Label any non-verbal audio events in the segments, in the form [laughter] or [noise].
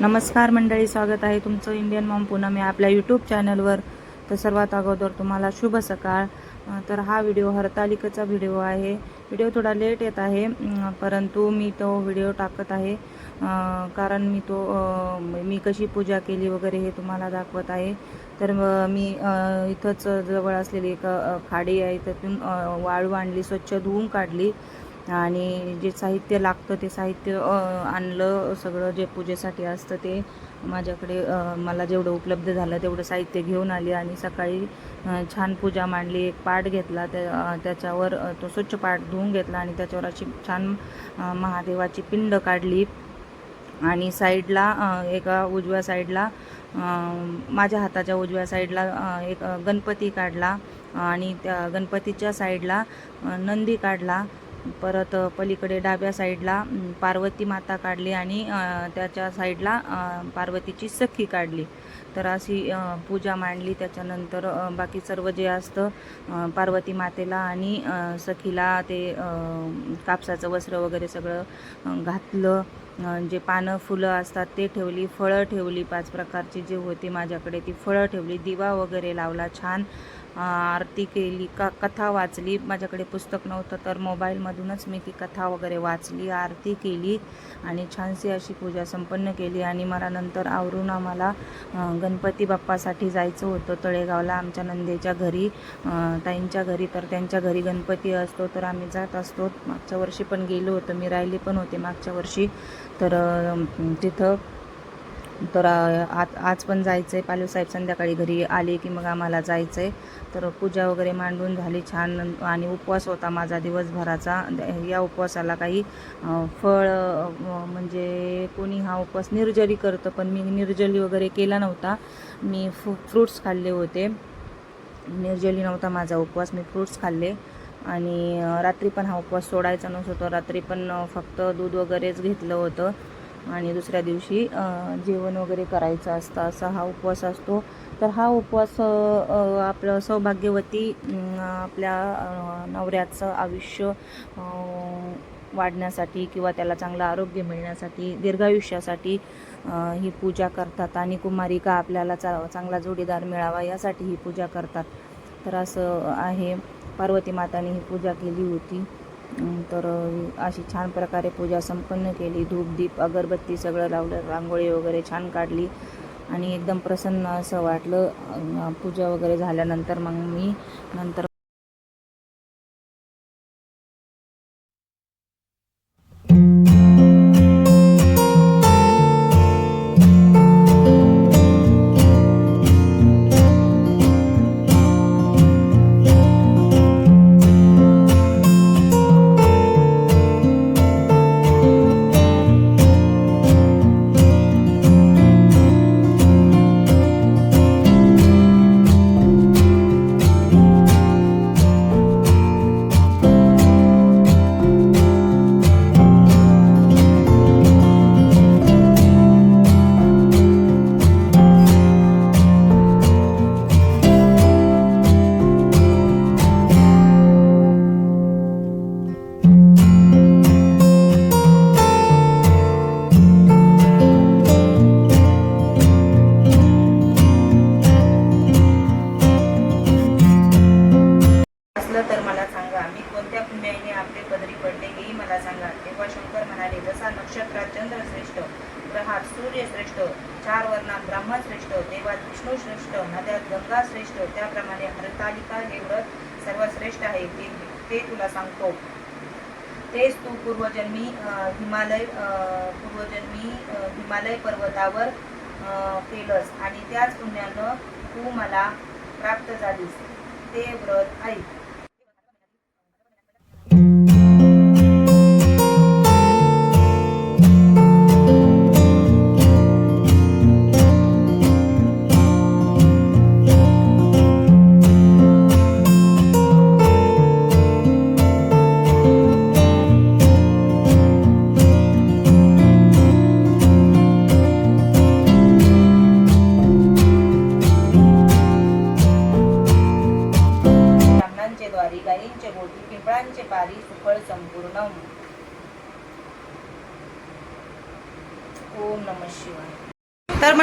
नमस्कार मंडळी स्वागत आहे तुमचं इंडियन मॉम पुन्हा मी आपल्या यूट्यूब चॅनलवर तर सर्वात अगोदर तुम्हाला शुभ सकाळ. तर हा व्हिडिओ हरतालिकेचा व्हिडिओ आहे. व्हिडिओ थोडा लेट येत आहे परंतु मी तो व्हिडिओ टाकत आहे. कारण मी तो मी कशी पूजा केली वगैरे हे तुम्हाला दाखवत आहे. तर मी इथंच जवळ असलेली एक खाडी आहे. त्यातून वाळू आणली स्वच्छ धुवून काढली. आणि जे साहित्य लागतं ते साहित्य आणलं सगळं जे पूजेसाठी असतं ते माझ्याकडे मला जेवढं उपलब्ध झालं तेवढं साहित्य घेऊन आली आणि सकाळी छान पूजा मांडली एक पाठ घेतला त्या त्याच्यावर तो स्वच्छ पाठ धुवून घेतला आणि त्याच्यावर अशी छान महादेवाची पिंड काढली. आणि साईडला एका उजव्या साईडला माझ्या हाताच्या उजव्या साईडला एक गणपती काढला आणि त्या गणपतीच्या साईडला नंदी काढला. परत पलीकडे डाव्या साईडला पार्वती माता काढली आणि त्याच्या साईडला पार्वतीची सखी काढली. तर अशी पूजा मांडली. त्याच्यानंतर बाकी सर्व जे असतं पार्वती मातेला आणि सखीला ते कापसाचं वस्त्र वगैरे सगळं घातलं. जे पानं फुलं असतात ते ठेवली फळं ठेवली. पाच प्रकारची जी होती माझ्याकडे ती फळं ठेवली. दिवा वगैरे लावला छान. आरती केली का कथा वाचली. माझ्याकडे पुस्तक नव्हतं तर मोबाईलमधूनच मी ती कथा वगैरे वाचली आरती केली आणि छानशी अशी पूजा संपन्न केली. आणि मला नंतर आवरून आम्हाला गणपती बाप्पासाठी जायचं होतं तळेगावला आमच्या नंदेच्या घरी. ताईंच्या घरी तर त्यांच्या घरी गणपती असतो तर आम्ही जात असतो. मागच्या वर्षी पण गेलो होतो मी राहिले पण होते मागच्या वर्षी. तर तिथं तर आज आज पण जायचं आहे पालूसाहेब संध्याकाळी घरी आले की मग आम्हाला जायचं आहे तर पूजा वगैरे मांडून झाली छान आणि उपवास होता माझा दिवसभराचा. या उपवासाला काही फळ म्हणजे कोणी हा उपवास निर्जली करतं पण मी निर्जली वगैरे केला नव्हता. मी फ्रू फ्रूट्स खाल्ले होते. निर्जली नव्हता माझा उपवास. मी फ्रूट्स खाल्ले. आणि रात्री पण हा उपवास सोडायचा नसतो रात्री पण फक्त दूध वगैरेच घेतलं होतं. आणि दुसऱ्या दिवशी जेवण वगैरे करायचं असतं असा हा उपवास असतो. तर हा उपवास आपलं सौभाग्यवती आपल्या नवऱ्याचं आयुष्य वाढण्यासाठी किंवा त्याला चांगलं आरोग्य मिळण्यासाठी दीर्घायुष्यासाठी ही पूजा करतात. आणि कुमारिका आपल्याला चा चांगला जोडीदार मिळावा यासाठी ही पूजा करतात. तर असं आहे. पार्वती माताने ही पूजा केली होती. तर अशी छान प्रकारे पूजा संपन्न केली. धूप दीप अगरबत्ती सगळं लावलं. रांगोळी वगैरे छान काढली. आणि एकदम प्रसन्न असं वाटलं. पूजा वगैरे झाल्यानंतर मग मी नंतर तुला सांगतो. तेच तू पूर्वजन्मी अं, हिमालय अं, पूर्वजन्मी हिमालय पर्वतावर अं, केलंस आणि त्याच पुण्यानं तू मला प्राप्त झालीस. ते व्रत ऐक.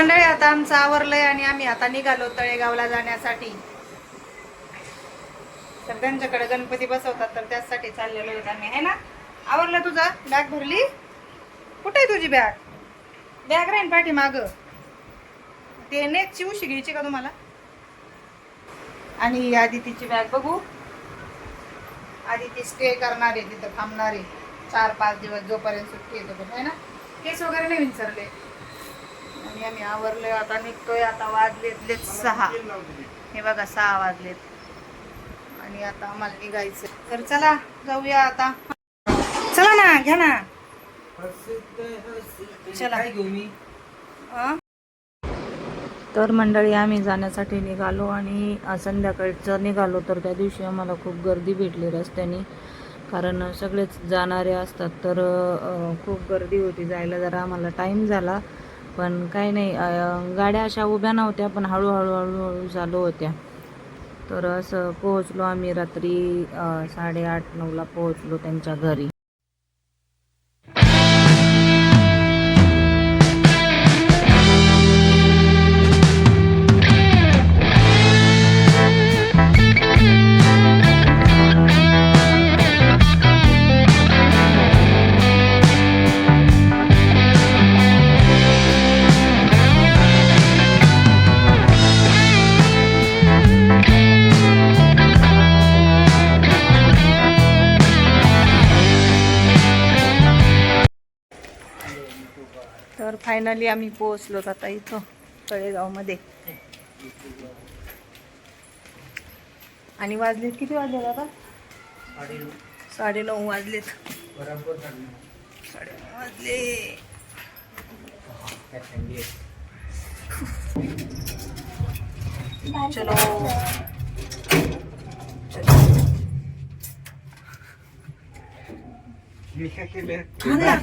मंडळी आता आमचं आवरलंय आणि आम्ही आता निघालो तळेगावला जाण्यासाठी. तर त्यांच्याकडे गणपती बसवतात तर त्यासाठी चाललेलो होत आम्ही. आहे ना? आवरलं तुझा? बॅग भरली? कुठे आहे तुझी बॅग बॅग राहीन पाठी माग ते नेकची उशी घ्यायची का तुम्हाला? आणि ही आदितीची बॅग बघू. आदिती स्टे करणार आहे तिथं थांबणार. आहे चार पाच दिवस जोपर्यंत सुट्टी येतो आहे ना? केस वगैरे नाही विचारले. आणि आम्ही आवरलोय आता निघतोय. आता वाजलेतले सहा. हे बघा सहा वाजलेत. आणि आता आम्हाला निघायचं तर चला जाऊया आता. चला ना घ्या ना. चला. तर मंडळी आम्ही जाण्यासाठी निघालो आणि संध्याकाळचं निघालो. तर त्या दिवशी आम्हाला खूप गर्दी भेटली रस्त्याने. कारण सगळेच जाणारे असतात. तर खूप गर्दी होती. जायला जरा आम्हाला टाईम झाला. पण काही नाही गाड्या अशा उभ्या नव्हत्या पण हळूहळू हळूहळू चालू होत्या. तर असं पोहोचलो आम्ही रात्री साडेआठ नऊला पोहोचलो त्यांच्या घरी. तर फायनली आम्ही पोहोचलो आता इथं तळेगावमध्ये. आणि वाजलेत किती वाजले आता साडे नऊ वाजलेत. साडे नऊ वाजले. चलो.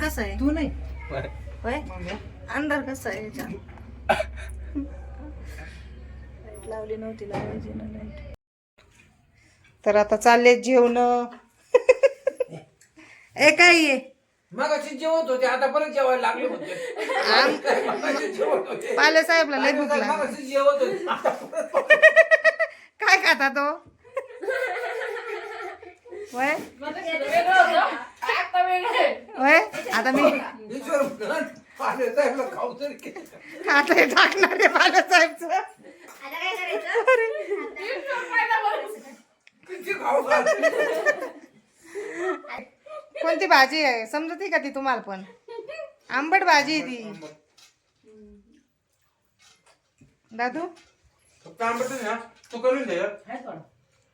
कसा आहे. तू नाही. होय? अंधार कसा आहे लाइट लावली नव्हती लावायची ना लाइट. तर आता चालले जेवण. ए काय ये मग अशी जेवत होते आता परत जेवायला लागले होते. जेवत होते. पाले साहेबला लय भूक लागली. मगाशी जेवत होते. काय खाता तो? वय वय आता मी. खाते टाकणार आहे पाले साहेबचं किती खाऊ घालते. कोणती भाजी आहे? समजते का ती तुम्हाला पण? आंबट भाजी आहे ती. दादू? फक्त आंबट नाही हा. तू करून दे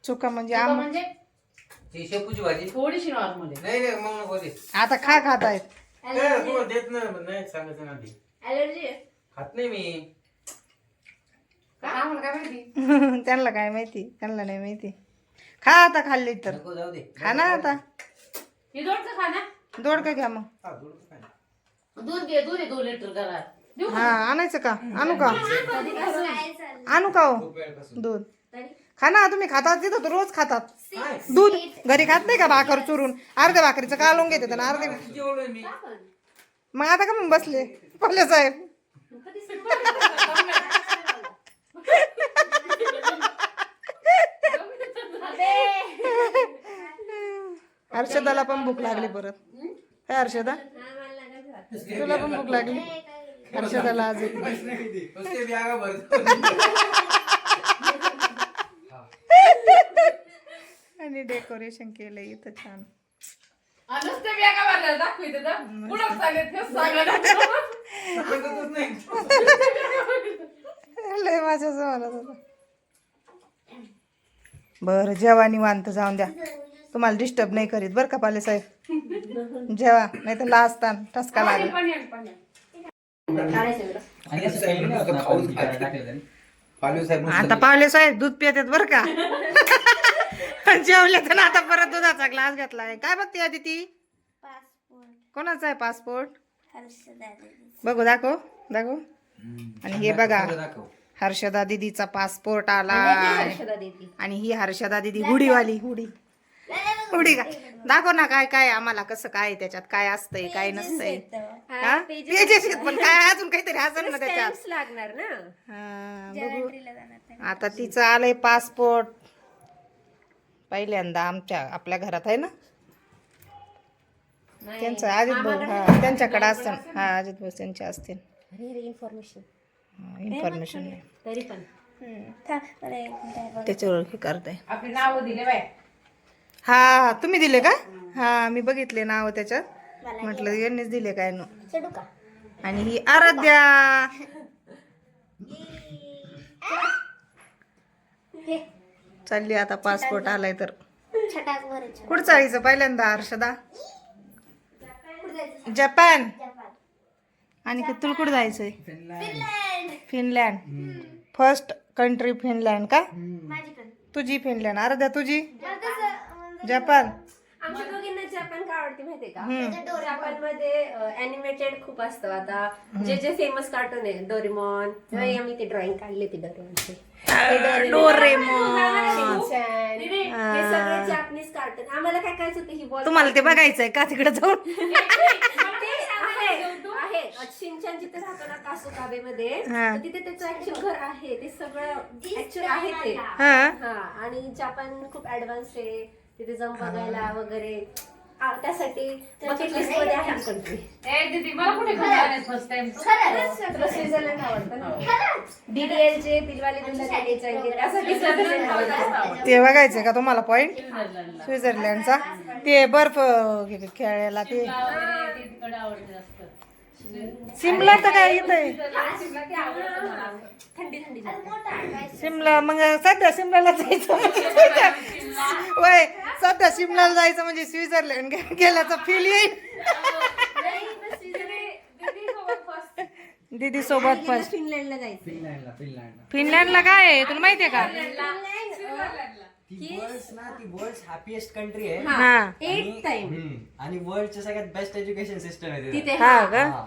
चुका म्हणजे आंबट म्हणजे ती शेपूची भाजी. थोडीशी नॉर्मल नाही नाही मग नको दे. आता खा खात आहेत ए, तुम्हाला देत नाही नाही सांगायचं ना ती अलर्जी खात नाही मी. आम्हाला काय माहिती? [laughs] त्यांना काय माहिती? त्यांना नाही माहिती. खा आता खाल्ली तर. नको जाऊ दे. खा ना आता. हे दोडचं खा ना. दोड का घ्या मग. हा, थोडंसं खा ना. दूध घे दूध आहे दोन लिटर घरात. देऊ हा आणायचं का? आणू का? आणू का हो. दूध. खा ना तुम्ही खातात तिथं तर रोज खातात? दूध घरी खात नाही का भाकर चुरून अर्ध्या भाकरीचं कालून घेते ना अर्धे जेवलोय मी मग आता का मग बसले पल्ले साहेब हर्षदाला पण भूक लागली परत काय हर्षदा तुला पण भूक लागली हर्षदाला आज एक. नुसते बॅगा भरतो आणि डेकोरेशन केलं इथं छान. नुसते दाखविते पुढं तेच लय माझ्या जवळ बरं जेवा निवांत जाऊन द्या. तुम्हाला डिस्टर्ब नाही करीत बरं का पाले साहेब? जेवा नाही तर लाजतान ठसका लागेल. आता पावले साहेब दूध पितात बरं का? [laughs] जेवले तर आता परत दुधाचा ग्लास घेतलाय काय बघते आधी ती कोणाचा आहे पासपोर्ट? बघू दाखव दाखव. आणि हे बघा. हर्षदा दिदीचा पासपोर्ट आला. आणि ही हर्षदा दिदी. हुडीवाली हुडी. हुडी का? दाखव ना काय काय आम्हाला कसं काय त्याच्यात काय असतंय काय नसतंय. हा? पेजेस पण काय अजून काहीतरी असेल ना त्याच्यात. लागणार ना. हा, बघू. आता तिचं आलंय पासपोर्ट. पहिल्यांदा आमच्या आपल्या घरात आहे ना? त्यांचं अजित भाऊ हा त्यांच्याकडे असतं हा अजित भाऊ त्यांचे असतील. इन्फॉर्मेशन इन्फॉर्मेशन तरी पण. त्याच्यावर हे करताय आपली नावं दिले बाय हा तुम्ही दिले का? हा मी बघितले नाव त्याच्यात. म्हटलं यांनीच दिले काय नो. आणि ही आराध्या. [laughs] चालली आता पासपोर्ट आलाय तर. कुठं चालायचं पहिल्यांदा हर्षदा? जपान. आणि की तुला कुठं जायचंय? फिनलँड. फर्स्ट कंट्री फिनलँड का? तुझी फिनलँड. आराध्या तुझी? जपान. माहितीये का? जपानमध्ये अॅनिमेटेड खूप असतं आता. जे जे फेमस कार्टून आहे डोरेमॉन आम्ही ते ड्रॉइंग काढले ते डोरेमॉनचे. हे सगळे जापनीज कार्टून आम्हाला काय करायचं होतं ही बॉल तुम्हाला ते बघायचंय का तिकडे जाऊन? आहे. शिनचॅन जिथे राहतो ना कासू काबेमध्ये. तर तिथे त्याचं ऍक्च्युअल घर आहे. ते सगळं ऍक्च्युअल आहे ते. हा. आणि जपान खूप ऍडव्हान्स आहे. तिथे जाऊन बघायला वगैरे. त्यासाठी बकेट लिस्टमध्ये आहे कंट्री ए दीदी मला कुठे घेऊन आले फर्स्ट टाइम तुला स्वित्झर्लंड आवडतं ना. डीडीएल चे दिलवाले दुल्हनिया ले जाएंगे त्यासाठी स्वित्झर्लंड आवडतं. ते बघायचंय का तुम्हाला पॉइंट स्वित्झर्लंडचा ते बर्फ खेळायला ते. तिकडे आवडते सिमला तर काय येत आहे? थंडी थंडी जाते. सिमला मग सध्या सिमलाला जायचं म्हणजे वय सध्या सिमलाला जायचं म्हणजे स्वित्झर्लंड गेल्याचा फील येईल. दीदी सोबत फर्स्ट फिनलँडला जायचं फिनलँडला फिनलँडला. फिनलँडला काय आहे? तुला माहितीये का? ती वर्ल्ड ना ती वर्ल्ड हॅपीएस्ट कंट्री आहे. हा एट टाइम हम्म. आणि वर्ल्डच्या सगळ्यात बेस्ट एज्युकेशन सिस्टम आहे तिथे. तिथे हा का? हा.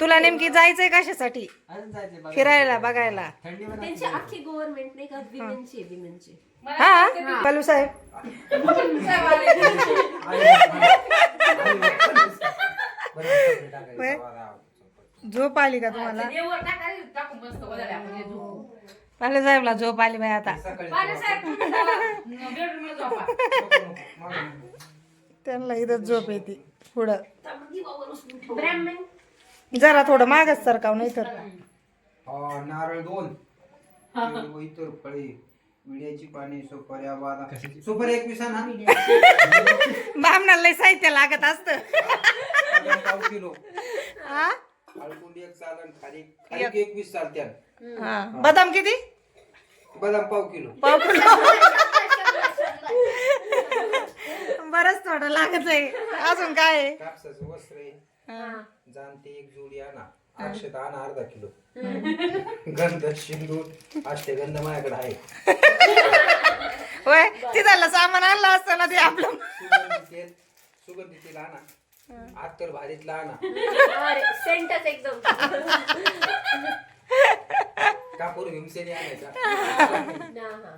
तुला नेमकी जायचंय कशासाठी? अजून जायचंय बघायला. फिरायला बघायला. थंडीमध्ये त्यांची अख्खी गव्हर्नमेंट नाही का? विमेनची विमेनची. हा साहेब. झोप आली का तुम्हाला? देवर टाकायला टाकून मस्त वगैरे आपण हे झोपू. बालू साहेबला झोप आली बाई आता. त्यांना इथं झोप येते पुढं. जरा थोडं मागच सरकाव नाही तर अं, नारळ दोन. इतर फळे विड्याची पाने सुपाऱ्या बादा सुपारी एकवीस ना. बामणाला साहित्य लागत असतं. किलो. हा? हळकुंड एक चालन खारीक खारीक एकवीस चालत्या हा. बदाम किती? बदाम पाव किलो. पाव किलो. बरंच थोडं लागत आहे. अजून काय आहे? कापसाचं वस्त्र आहे. हा. जाणते एक जोडी आणा. अक्षत आणा अर्धा किलो. गंध शिंदूर अष्टगंध माझ्याकडे आहे होय तिथलं सामान आणलं असतं ना ते आपलं. सुगंधी तेल सुगंधी तेल आणा. अत्तर भारीतला आणा अरे सेंटच एकदम. कापूर हिमसेने आणायचा. हा.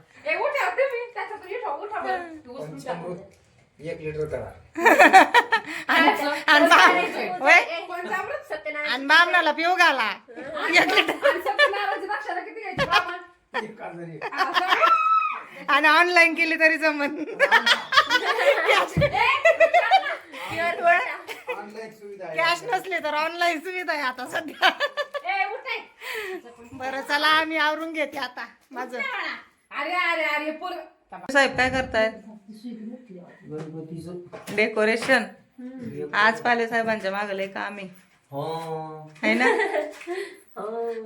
तू उचलून. पंचामृत एक लिटर करा आणि बा- होय? कोणता अमृत? सत्यनारायण आणि बामणाला पिऊ घाला. आणि सत्यनारायणची दक्षिणा किती घ्यायची? बाबा? एक काजरी. आणि ऑनलाईन केली तरी जमन. आहे [laughs] कॅश नसले तर ऑनलाईन सुविधा आहे आता सध्या. बरं चला आम्ही आवरून घेते आता. माझं. अरे अरे अरे साहेब काय करताय? डेकोरेशन आज पाले साहेबांच्या मागं लय काम. आहे हो. है ना?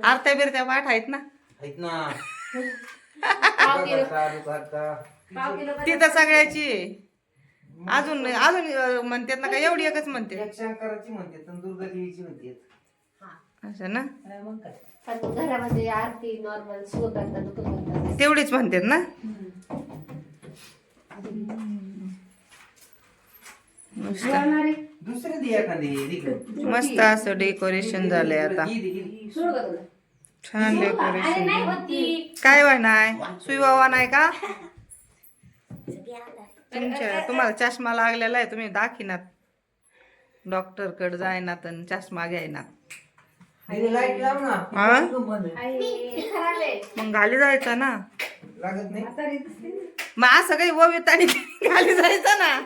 आरत्या बिरत्या पाठ आहेत ना? तिथं सगळ्याची. अजून अजून म्हणतात ना का एवढी एकच म्हणते. एक शंकराची म्हणते दुर्गा देवीची म्हणते. असं ना? पण घरामध्ये आरती नॉर्मल शिव करतात दुःख करतात तेवढीच म्हणतात ना? दुसरी दे एखादी दे की. मस्त असं डेकोरेशन झालंय आता. छान अरे डेकोरेशन नाही होती काय वाय नाही सुई बाबा नाही का? तुमच्या तुम्हाला चष्मा लागलेला आहे तुम्ही दाखिनात. डॉक्टरकडे जायनात आणि चष्मा घ्यायनात. लाइट लाव ना. हा? आई, खराब आहे. मग घाली जायचं ना? लागत नाही? मग असं काही ओवित आणि घाली जायचं ना?